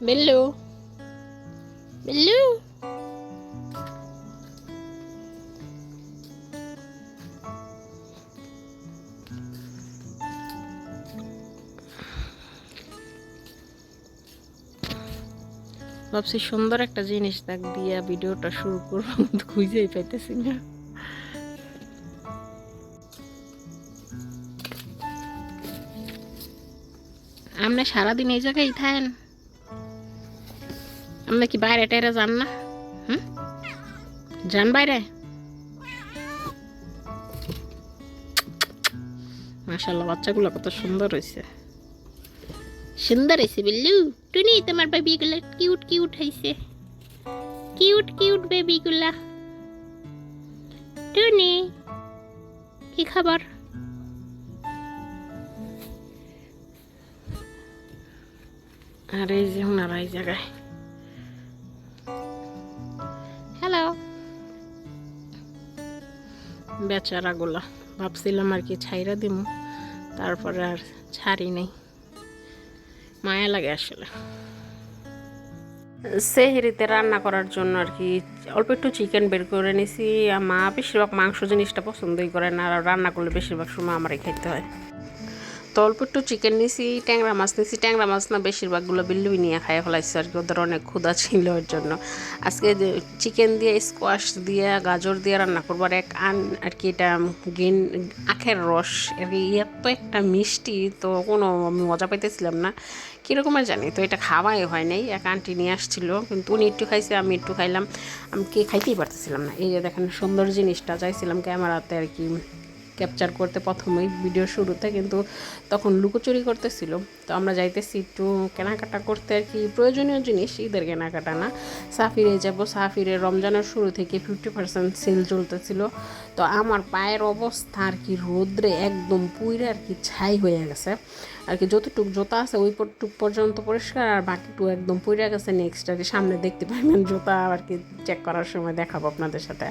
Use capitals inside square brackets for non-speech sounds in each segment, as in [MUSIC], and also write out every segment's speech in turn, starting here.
বিল্লু বিল্লু ভাবছি সুন্দর একটা জিনিস তাক দিয়া ভিডিওটা শুরু করব খুঁজেই পাইতেছি না। আপনি সারাদিন এই জায়গায় থাকেন? আপনি কি বাইরে টাইরে যান না হুম যান বাইরে মাশাল্লাহ বাচ্চাগুলো কত সুন্দর হয়েছে সুন্দর হয়েছে বিল্লু টুনি তোমার বেবিগুলো কিউট কিউট হয়েছে কিউট কিউট বেবিগুলা টুনি কি খাবার আর এই যে ওনারা এই জায়গায় হ্যালো বেচারাগুলো ভাবছিলাম আর কি ছাইরা দিব তারপরে আর ছাড়ি নেই। মায়া লাগে আসলে। সেহেরিতে রান্না করার জন্য আর কি অল্প একটু চিকেন বের করে নিছি। আর মা বেশিরভাগ মাংস জিনিসটা পছন্দই করে না আর রান্না করলে বেশিরভাগ সময় আমারই খাইতে হয়। তো অল্প একটু চিকেন নিছি, ট্যাংরা মাছ নিছি, ট্যাংরা মাছ না বেশিরভাগগুলো বিল্লুই নিয়ে খাইয়ে ফেলাইছে আর কি, ওদের অনেক ক্ষুধা ছিল এর জন্য। আজকে চিকেন দিয়ে স্কোয়াশ দিয়ে, গাজর দিয়ে রান্না করবার এক আন, আর কি এটা গ্রিন আখের রস, আর কি এত একটা মিষ্টি, তো কোনো আমি মজা পাইতেছিলাম না। কীরকমের জানি, তো এটা খাওয়াই হয় নাই, এক আন্টি নিয়ে আসছিল, কিন্তু উনি একটু খাইছে, আমি একটু খাইলাম, আমি কে খাইতেই পারতেছিলাম না। এই যে দেখেন, সুন্দর জিনিসটা, চাইছিলাম ক্যামেরাতে আর কি ক্যাপচার করতে প্রথমেই ভিডিও শুরুতে কিন্তু তখন লুকোচুরি করতেছিল। তো আমরা যাইতেছি একটু কেনাকাটা করতে আর কি। প্রয়োজনীয় জিনিস, ঈদের কেনাকাটা না। সাফিরে যাব। সাফিরে রমজানের শুরু থেকে ফিফটি পার্সেন্ট সেল চলতেছিল। তো আমার পায়ের অবস্থা আর কি রোদ্রে একদম পুইরে আর কি ছাই হয়ে গেছে। আর কি যতটুক জোতা আছে ওই টুক পর্যন্ত পরিষ্কার, আর বাকিটু একদম পুইরে গেছে নেক্সট আর সামনে দেখতে পাইবেন জুতা আর কি চেক করার সময় দেখাবো আপনাদের সাথে।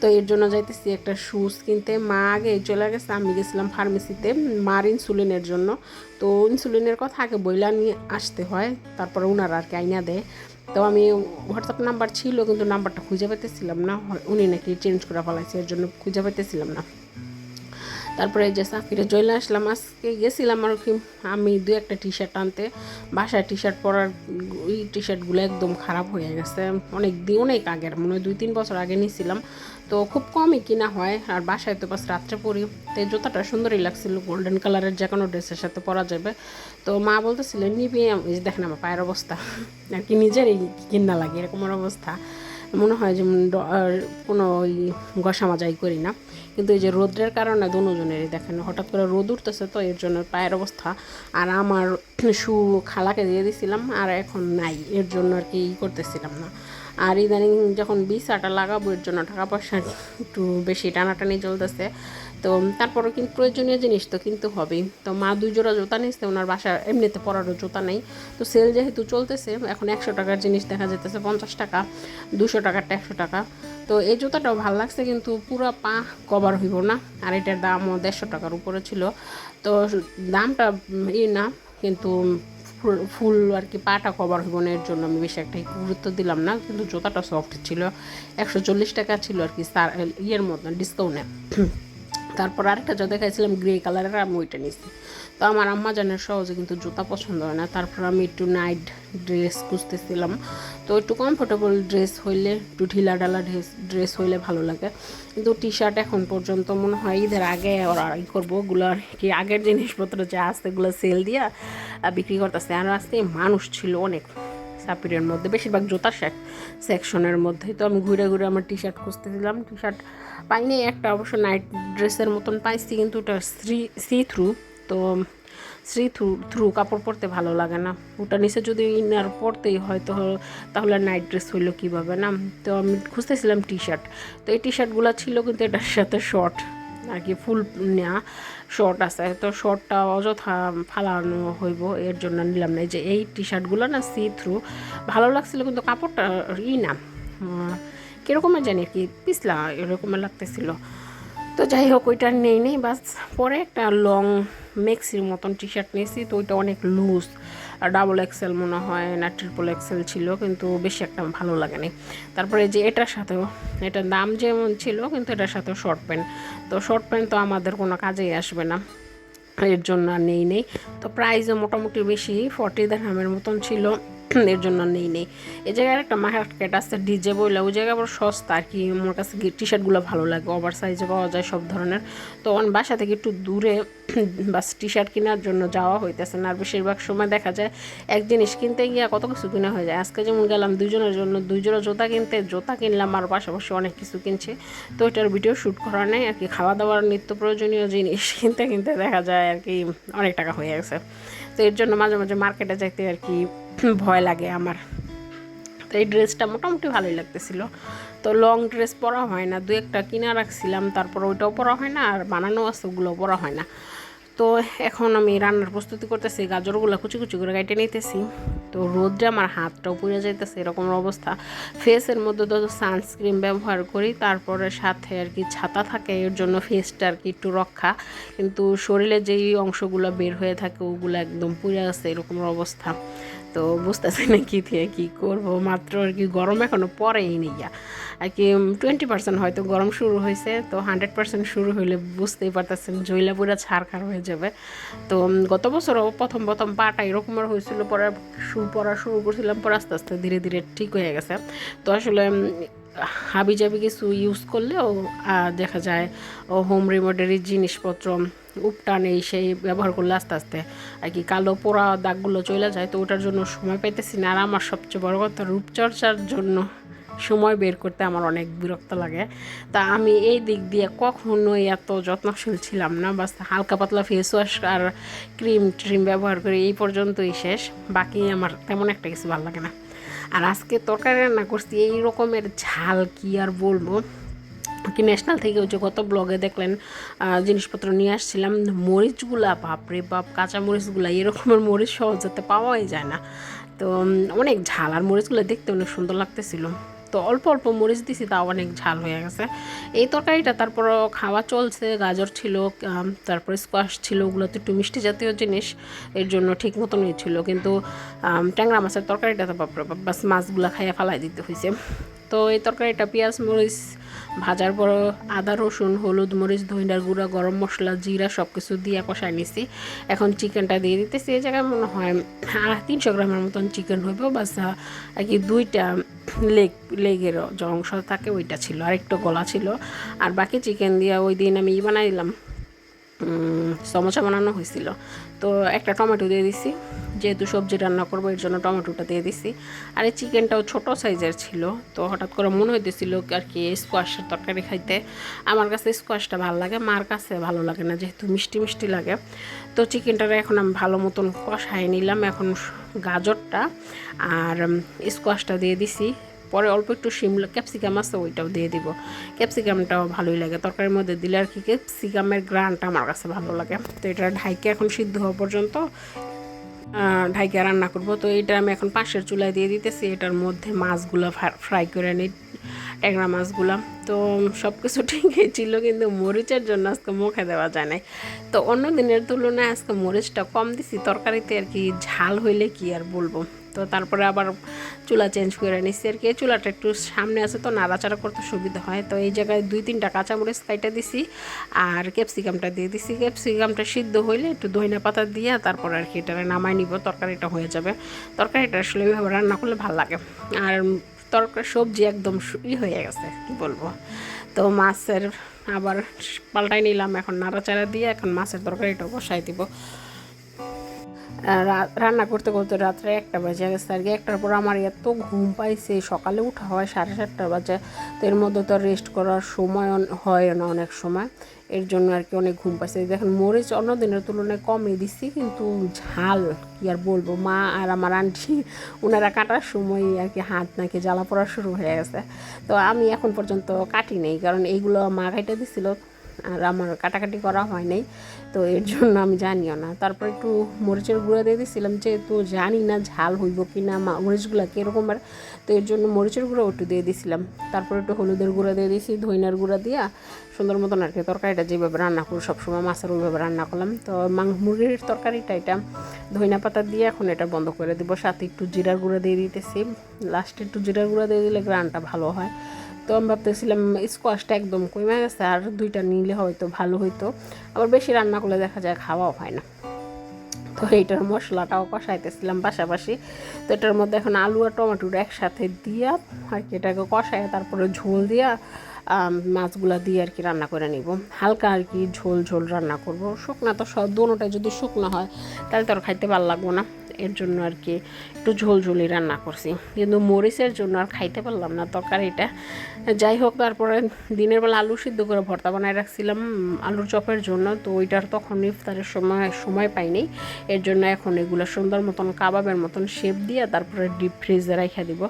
তো এর জন্য যাইতেছি একটা শুজ কিনতে। মা আগে চলে গেছে, আমি গেছিলাম ফার্মেসিতে মার ইনসুলিনের জন্য। তো ইনসুলিনের কথা আগে বইলা নিয়ে আসতে হয়, তারপরে ওনারা আর কি আইনা দেয়। তো আমি হোয়াটসঅ্যাপ নাম্বার ছিল, কিন্তু নাম্বারটা খুঁজে পাইতেছিলাম না, উনি নাকি চেঞ্জ করে ফেলাইছে, এর জন্য খুঁজে পাইতেছিলাম না। তারপরে যে সাফিরে চলে আসলাম, আজকে গেছিলাম আর কি, আমি দু একটা টি শার্ট আনতে। বাসায় টি শার্ট পরার ওই টি শার্টগুলো একদম খারাপ হয়ে গেছে। অনেক দিন অনেক আগের, মনে হয় দুই তিন বছর আগে নিয়েছিলাম তো খুব কমই কিনা হয়, আর বাসায় তো বাস রাত্রে পরি। তো এই জুতাটা সুন্দরই লাগছিল গোল্ডেন কালারের যে কোনো ড্রেসের সাথে পরা যাবে। তো মা বলতেছিলেন নিবি দেখেন আমার পায়ের অবস্থা। আর কি নিজেরই কিনা লাগে এরকমের অবস্থা। মনে হয় যে কোনো ওই ঘষা মাজাই করি না। কিন্তু এই যে রোদ্রের কারণে দুজনেরই দেখেন, হঠাৎ করে রোদ উঠতেছে তো এর জন্য পায়ের অবস্থা। আর আমার শু খালাকে দিয়ে দিছিলাম, আর এখন নাই, এর জন্য আর কি করতেছিলাম না। আর ইদানিং যখন বিসাটা লাগাবো এর জন্য টাকা পয়সা একটু বেশি টানাটানি চলতেছে। তো তারপরও কিন্তু প্রয়োজনীয় জিনিস তো কিন্তু হবেই। তো মা দুই জোড়া জুতা নিচ্ছে ওনার বাসা এমনিতে পরারও জুতা নেই। তো সেল যেহেতু চলতেছে, এখন একশো টাকার জিনিস দেখা যেতেছে পঞ্চাশ টাকা, দুশো টাকারটা একশো টাকা। তো এই জুতাটাও ভালো লাগছে কিন্তু পুরো পা কভার হইব না, আর এটার দামও দেড়শো টাকার উপরে ছিল। তো দামটা ই না, কিন্তু ফুল আর কি পাটা কভার হইব না, এর জন্য আমি বেশি একটা গুরুত্ব দিলাম না, কিন্তু জুতাটা সফট ছিল। একশো চল্লিশ টাকা ছিল আর কি ইয়ের মতন ডিসকাউন্টে তারপর আরেকটা যা দেখাইছিলাম গ্রে কালারের আমি ওইটা নিয়েছি তো আমার আম্মা জানের সহজে কিন্তু জুতা পছন্দ হয় না। তারপর আমি একটু নাইট ড্রেস খুঁজতেছিলাম। তো একটু কমফোর্টেবল ড্রেস হইলে, একটু ঢিলা ঢালা ড্রেস ড্রেস হইলে ভালো লাগে। কিন্তু টি শার্ট এখন পর্যন্ত মনে হয় ঈদের আগে ওরা ই করব, ওগুলো আর কি আগের জিনিসপত্র যা আছে এগুলো সেল দিয়া বিক্রি করতেছে। আর আজকে মানুষ ছিল অনেক। সাপিরের মধ্যে। বেশিরভাগ জুতা সেকশনের মধ্যে। তো আমি ঘুরে ঘুরে আমার টি শার্ট খুঁজতেছিলাম। টি শার্ট পাইনি। একটা অবশ্য নাইট ড্রেসের মতন পাইছি, কিন্তু ওটা সি সি থ্রু তো সি থ্রু থ্রু কাপড় পরতে ভালো লাগে না। ওটা নিচে যদি ইনার পরতেই হয়, তো তাহলে নাইট ড্রেস হইল কীভাবে না? তো আমি খুঁজতেছিলাম টি শার্ট তো এই টি শার্টগুলো ছিল, কিন্তু এটার সাথে শর্ট আর কি ফুল নেওয়া শর্ট আছে। তো শর্টটা অযথা ফালানো হইব, এর জন্য নিলাম না। যে এই টি শার্টগুলো না সি থ্রু ভালো লাগছিল কিন্তু কাপড়টা ই না। কীরকমের জানি আর কি, পিছলা এরকমের লাগতেছিল। তো যাই হোক, ওইটা নেই নেই, বাস পরে একটা লং মেক্সির মতন টি শার্ট নিয়েছি, তো ওইটা অনেক লুজ ডাবল এক্সেল মনে হয় না ট্রিপল এক্সেল ছিল, কিন্তু বেশি একটা ভালো লাগেনি। তারপরে যে এটার সাথেও, এটার দাম যেমন ছিল, কিন্তু এটার সাথেও শর্ট প্যান্ট তো শর্ট প্যান্ট তো আমাদের কোনো কাজেই আসবে না, এর জন্য আর নেই নেই। তো প্রাইসও মোটামুটি বেশি ফর্টি দেড়হামের মতন ছিল। [LAUGHS] এর জন্য নেই নেই। এই জায়গায় একটা মার্কেট আছে, ডিজে বইলা, ওই জায়গায় আবার সস্তা আর কি। আমার কাছে টি শার্টগুলো ভালো লাগে, ওভার সাইজে পাওয়া যায় সব ধরনের। তো আমার বাসা থেকে একটু দূরে [CLEARS THROAT] বাস টি শার্ট কেনার জন্য যাওয়া হইতেছে না। আর বেশিরভাগ সময় দেখা যায় এক জিনিস কিনতে গিয়ে কত কিছু কিনা হয়ে যায়। আজকে যেমন গেলাম দুজনের জন্য, দুইজোড়া জোতা কিনতে, জোতা কিনলাম, আর পাশাপাশি অনেক কিছু কিনছে। তো এটার ভিডিও শ্যুট করা নেই আর কি। খাওয়া দাওয়ার নিত্য প্রয়োজনীয় জিনিস [LAUGHS] কিনতে কিনতে দেখা যায় আর কি, অনেক টাকা হয়ে গেছে। তো এর জন্য মাঝে মাঝে মার্কেটে যাইতে আর কি ভয় লাগে আমার। তো এই ড্রেসটা মোটামুটি ভালোই লাগতেছিল। তো লং ড্রেস পরা হয় না দু একটা কিনা রাখছিলাম, তারপর ওইটাও পরা হয় না, আর বানানো আছে, ওগুলোও পরা হয় না। তো এখন আমি রান্নার প্রস্তুতি করতেছি, গাজরগুলো কুচি কুচি করে কাটে নিতেছি। তো রোদে আমার হাতটাও পুড়ে যাইতেছে, এরকম অবস্থা। ফেসের মধ্যে তো সানস্ক্রিন ব্যবহার করি, তারপরে সাথে আর কি ছাতা থাকে, এর জন্য ফেসটা আর কি একটু রক্ষা। কিন্তু শরীরে যেই অংশগুলো বের হয়ে থাকে, ওগুলো একদম পুড়ে আছে এরকম অবস্থা। তো বুঝতেছি না কী দিয়ে কী করব। মাত্র আর কি গরম এখনও পরেই নেই আর কি টোয়েন্টি পার্সেন্ট হয়তো গরম শুরু হয়েছে, তো হান্ড্রেড পার্সেন্ট শুরু হইলে বুঝতেই পারতেছেন জইলা পুরা ছাড়খার হয়ে যাবে। তো গত বছরও প্রথম প্রথম পাটা এরকমের হয়েছিল পরে শুরু পড়া শুরু করছিলাম, পরে আস্তে আস্তে ধীরে ধীরে ঠিক হয়ে গেছে। তো আসলে হাবি জাবি কিছু ইউজ করলেও দেখা যায়, ও হোম রেমোডারি জিনিসপত্র উপটান এই সেই ব্যবহার করলে আস্তে আস্তে, আর কি কালো পোড়া দাগগুলো চলে যায়, তো ওটার জন্য সময় পাইতেছি না। আর আমার সবচেয়ে বড় কথা, রূপচর্চার জন্য সময় বের করতে আমার অনেক বিরক্ত লাগে। তা আমি এই দিক দিয়ে কখনোই এত যত্নশীল ছিলাম না, বাস হালকা পাতলা ফেস ওয়াশ আর ক্রিম ট্রিম ব্যবহার করি, এই পর্যন্তই শেষ। বাকি আমার তেমন একটা কিছু ভালো লাগে না। আর আজকে তরকারি রান্না করছি, এই রকমের ঝাল কি আর বলব? কি ন্যাশনাল থেকে ওই যে কত ব্লগে দেখলেন জিনিসপত্র নিয়ে আসছিলাম, মরিচগুলা, বাপরে বাপ, কাঁচা মরিচগুলা, এরকমের মরিচ সহজতে পাওয়াই যায় না। তো অনেক ঝাল, আর মরিচগুলো দেখতে অনেক সুন্দর লাগতেছিল। তো অল্প অল্প মরিচ দিছি, তাও অনেক ঝাল হয়ে গেছে। এই তরকারিটা তারপর খাওয়া চলছে, গাজর ছিল তারপরে স্কোয়াশ ছিল ওগুলো তো একটু মিষ্টি জাতীয় জিনিস, এর জন্য ঠিক মতনই ছিল কিন্তু ট্যাংরা মাছের তরকারিটা তো বাপরে বাস মাছগুলো খাইয়া ফালাই দিতে হয়েছে তো এই তরকারিটা পেঁয়াজ, মরিচ ভাজার পর আদা, রসুন, হলুদ, মরিচ ধইনার গুঁড়া, গরম মশলা, জিরা সব কিছু দিয়ে কষাই নিছি। এখন চিকেনটা দিয়ে দিতেছি। এই জায়গায় মনে হয় তিনশো গ্রামের মতন চিকেন হইব। বাস আর কি দুইটা লেগ লেগের যে অংশ থাকে ওইটা ছিল। আর একটু গলা ছিল। আর বাকি চিকেন দিয়ে ওই দিন আমি ই বানাই দিলাম। সমোসা বানানো হয়েছিল। তো একটা টমেটো দিয়ে দিছি। যেহেতু সবজি রান্না করব, এর জন্য টমেটোটা দিয়ে দিছি। আর এই চিকেনটাও ছোটো সাইজের ছিল। তো হঠাৎ করে মনে হইতেছিল আর কি স্কোয়াশের তরকারি খাইতে। আমার কাছে স্কোয়াশটা ভালো লাগে, মার কাছে ভালো লাগে না, যেহেতু মিষ্টি মিষ্টি লাগে। তো চিকেনটা এখন আমি ভালো মতন কষাই নিলাম। এখন গাজরটা আর স্কোয়াশটা দিয়ে দিছি। পরে অল্প একটু শিমলা ক্যাপসিকাম আছে, ওইটাও দিয়ে দিব। ক্যাপসিকামটাও ভালোই লাগে। তরকারির মধ্যে দিলে আর কি ক্যাপসিকামের গ্রানটা আমার কাছে ভালো লাগে। তো এটা ঢাইকে এখন সিদ্ধ হওয়া পর্যন্ত ঢাইকে রান্না করব। তো এটা আমি এখন পাশের চুলায় দিয়ে দিতেছি। এটার মধ্যে মাছগুলো ফ্রাই করে নিই ট্যাংরা মাছগুলো। তো সব কিছু ঠিকই ছিল, কিন্তু মরিচের জন্য আজকে মুখে দেওয়া যায় নাই। তো অন্য দিনের তুলনায় আজকে মরিচটা কম দিছি। তরকারিতে আর কি ঝাল হইলে কি আর বলব? তো তারপরে আবার চুলা চেঞ্জ করে নিচ্ছি আর কি। চুলাটা একটু সামনে আছে তো নাড়াচাড়া করতে সুবিধা হয়। তো এই জায়গায় দুই তিনটা কাঁচামরিচ কাইটা দিছি আর ক্যাপসিকামটা দিয়ে দিছি। ক্যাপসিকামটা সিদ্ধ হইলে একটু দইনা পাতা দিয়ে তারপর আর কি এটা নামাই নিব, তরকারিটা হয়ে যাবে। তরকারিটা আসলে এইভাবে রান্না করলে ভালো লাগে। আর তরকারি সবজি একদম ই হয়ে গেছে, কি বলব। তো মাছের আবার পাল্টাই নিলাম, এখন নাড়াচাড়া দিয়ে এখন মাছের তরকারিটা বসাই দিব। রান্না করতে করতে রাত্রে একটা বাজে গেছে আর কি। একটার পর আমার এত ঘুম পাইছে, সকালে উঠা হয় সাড়ে সাতটা বাজে, তো এর মধ্যে তো রেস্ট করার সময় হয় না অনেক সময়। এর জন্য আর কি অনেক ঘুম পাইছে। দেখেন, মরিচ অন্য দিনের তুলনায় কমই দিছি, কিন্তু ঝাল কি আর বলব, মা আর আমার আন্টি ওনারা কাটার সময় আর কি হাত নাকি জ্বালা পড়া শুরু হয়ে গেছে। তো আমি এখন পর্যন্ত কাটি নেই, কারণ এইগুলো মা কাইটা দিছিল। আর আমার কাটাকাটি করা হয় নাই, তো এর জন্য আমি জানিও না। তারপর একটু মরিচের গুঁড়া দিয়ে দিয়েছিলাম যেহেতু জানি না ঝাল হইব কি না মরিচগুলো কীরকম আর, তো এর জন্য মরিচের গুঁড়ো একটু দিয়ে দিয়েছিলাম তারপর একটু হলুদের গুঁড়া দিয়ে দিয়েছি ধইনার গুঁড়া দিয়া, সুন্দর মতন আর কি তরকারিটা যেভাবে রান্না করি, সবসময় মাছের ওইভাবে রান্না করলাম। তো মুরগির তরকারিটা এটা, ধইনা পাতা দিয়ে এখন এটা বন্ধ করে দিব, সাথে একটু জিরার গুঁড়া দিয়ে দিতেছি। লাস্টে একটু জিরার গুঁড়া দিয়ে দিলে গ্রানটা ভালো হয়। তো আমি ভাবতেছিলাম স্কোয়াশটা একদম কমে গেছে, আর দুইটা নিলে হয়তো ভালো হইতো। আবার বেশি রান্না করলে দেখা যায় খাওয়াও হয় না। তো এইটার মশলাটাও কষাইতেছিলাম পাশাপাশি। তো এটার মধ্যে এখন আলু আর টমেটোটা একসাথে দিয়া আর কি এটাকে কষায় তারপরে ঝোল দিয়া মাছগুলা দিয়ে আর কি রান্না করে নিব। হালকা আর কি ঝোল ঝোল রান্না করব। শুকনা তো সব দোনোটাই যদি শুকনো হয়, তাহলে তো আর খাইতে ভালো লাগবো না। এর জন্য আর কি একটু ঝোল ঝোলই রান্না করছি। কিন্তু মরিচের জন্য আর খাইতে পারলাম না, তরকারিটা। যাই হোক, তারপরে দিনের বেলা আলু সিদ্ধ করে ভর্তা বানায় রাখছিলাম আলুর চপের জন্য। তো ওইটার তখন ইফতারের সময় সময় পাইনি। এর জন্য এখন এগুলো সুন্দর মতন কাবাবের মতন শেপ দিয়ে তারপরে ডিপ ফ্রিজে রাখা দিব।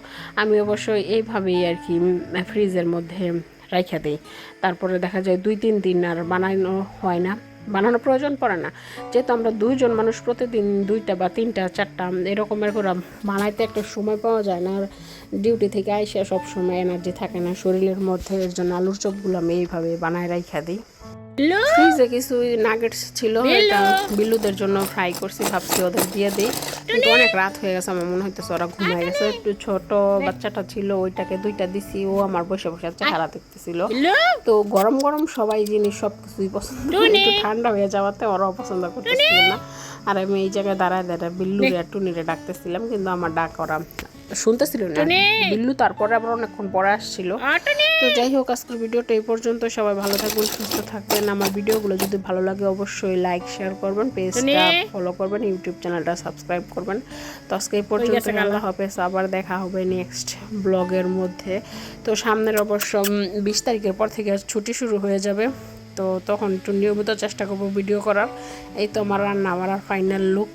আমি অবশ্যই এইভাবেই আর কি ফ্রিজের মধ্যে রাইখা দিই। তারপরে দেখা যায় দুই, তিন দিন আর বানানো হয় না। বানানোর প্রয়োজন পড়ে না। যেহেতু আমরা দুইজন মানুষ প্রতিদিন দুইটা বা তিনটা চারটা এরকমের করে বানাইতে একটা সময় পাওয়া যায় না। আর ডিউটি থেকে আইসে সব সময় এনার্জি থাকে না। শরীরের মধ্যে এর জন্য আলুর চপগুলো আমি এইভাবে বানায় রাইখা দিই। ফ্রিজে কিছু নাগেটস ছিল এটা বিলুদের জন্য ফ্রাই করছি ভাবছি ওদের দিয়ে দিই। কিন্তু অনেক রাত হয়ে গেছে আমার মনে হইতেছে ওরা ঘুমাই গেছে। একটু ছোট বাচ্চাটা ছিল ওইটাকে দুইটা দিছি ও আমার বসে বসে চেহারা দেখতেছিল। তো গরম গরম সবাই জিনিস সব কিছুই পছন্দ একটু ঠান্ডা হয়ে যাওয়াতে ওরাও পছন্দ করতেছিল না। আর আমি এই জায়গায় দাঁড়ায় দাঁড়ায় বিল্লুরে টুনিরে ডাকতেছিলাম কিন্তু আমার ডাক ওরা শুনতেছিল না? বিল্লু তারপরে আবার অনেকক্ষণ পরে আসছিল। তো যাই হোক আজকের ভিডিওটা এই পর্যন্ত। সবাই ভালো থাকবেন সুস্থ থাকবেন। আমার ভিডিওগুলো যদি ভালো লাগে অবশ্যই লাইক শেয়ার করবেন পেজটা ফলো করবেন ইউটিউব চ্যানেলটা সাবস্ক্রাইব করবেন। তো আজকে এই পর্যন্ত আল্লাহ হাফেজ আবার দেখা হবে নেক্সট ব্লগের মধ্যে। তো সামনের অবশ্য বিশ তারিখের পর থেকে ছুটি শুরু হয়ে যাবে। তো তখন একটু নিয়মিত চেষ্টা করব ভিডিও করার। এই তো আমার রান্না আমার ফাইনাল লুক